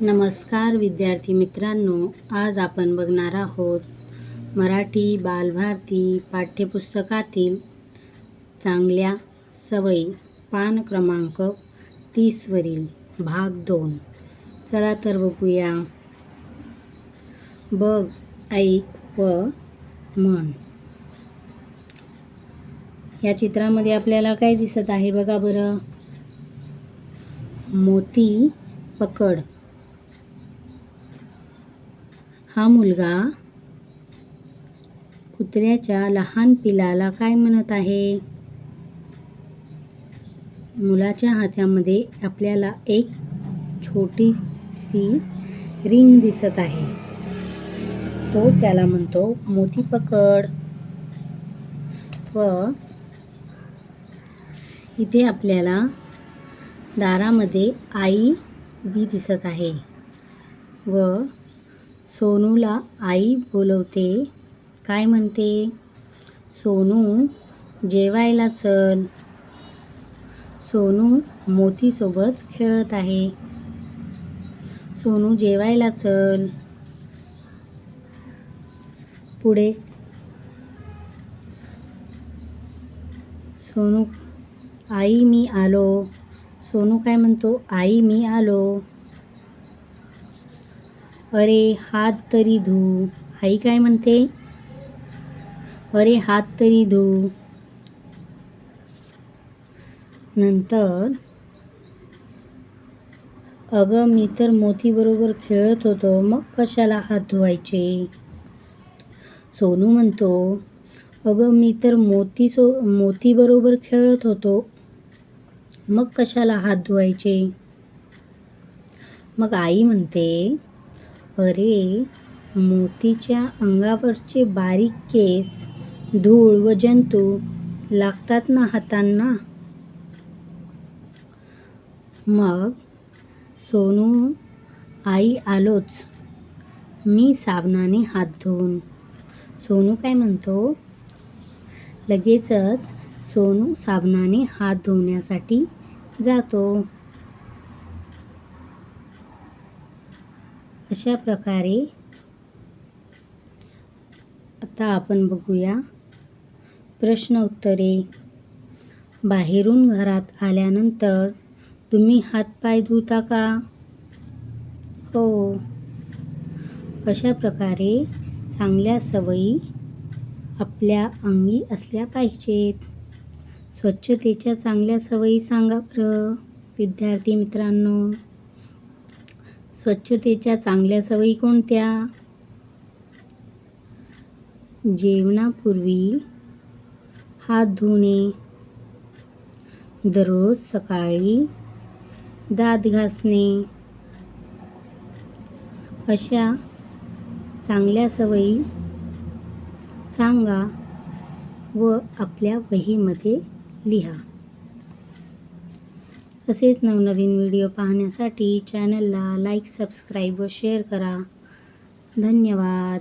नमस्कार विद्यार्थी मित्रांनो आज आपण बघणार आहोत मराठी बालभारती पाठ्यपुस्तकातील चांगल्या सवयी पान क्रमांक तीसवरील भाग दोन. चला तर बघूया. बघ ऐक व म्हण. या चित्रामध्ये आपल्याला काय दिसत आहे बघा बरं. मोती पकड. हा मुलगा कुत्र्याच्या लहान पिलाला काय म्हणत आहे? मुलाच्या हातामध्ये आपल्याला एक छोटीशी रिंग दिसत आहे. तो त्याला म्हणतो मोती पकड. व इथे आपल्याला दारामध्ये आई बी दिसत आहे. व सोनूला आई बोलवते. काय म्हणते? सोनू जेवायला चल. सोनू मोतीसोबत खेळत आहे. सोनू जेवायला चल. पुढे. सोनू आई मी आलो. सोनू काय म्हणतो? आई मी आलो. अरे हात तरी धू. आई काय म्हणते? अरे हात तरी धू. नंतर अगं मी तर मोतीबरोबर खेळत होतो. मग कशाला हात धुवायचे? सोनू म्हणतो अगं मी तर मोती सो मोतीबरोबर खेळत होतो. मग कशाला हात धुवायचे? मग आई म्हणते अरे मोतीच्या अंगावरचे बारीक केस धूळ व जंतू लागतात ना हातांना? मग सोनू आई आलोच. मी साबणाने हात धुवून. सोनू काय म्हणतो? लगेचच सोनू साबणाने हात धुवण्यासाठी जातो. अशा प्रकारे आता आपण बघूया. प्रश्न उत्तरे. बाहेरून घरात आल्यानंतर तुम्ही हातपाय धुता का? हो. अशा प्रकारे चांगल्या सवयी आपल्या अंगी असल्या पाहिजेत. स्वच्छतेच्या चांगल्या सवयी सांगा बरं. विद्यार्थी मित्रांनो स्वच्छतेच्या चांगल्या सवयी कोणत्या? जेवणापूर्वी हात धुणे. दररोज सकाळी दात घासणे. अशा चांगल्या सवयी सांगा व आपल्या वहीमध्ये लिहा. असेच नवनवीन व्हिडिओ पाहण्यासाठी चॅनलला लाईक सबस्क्राईब व शेअर करा. धन्यवाद.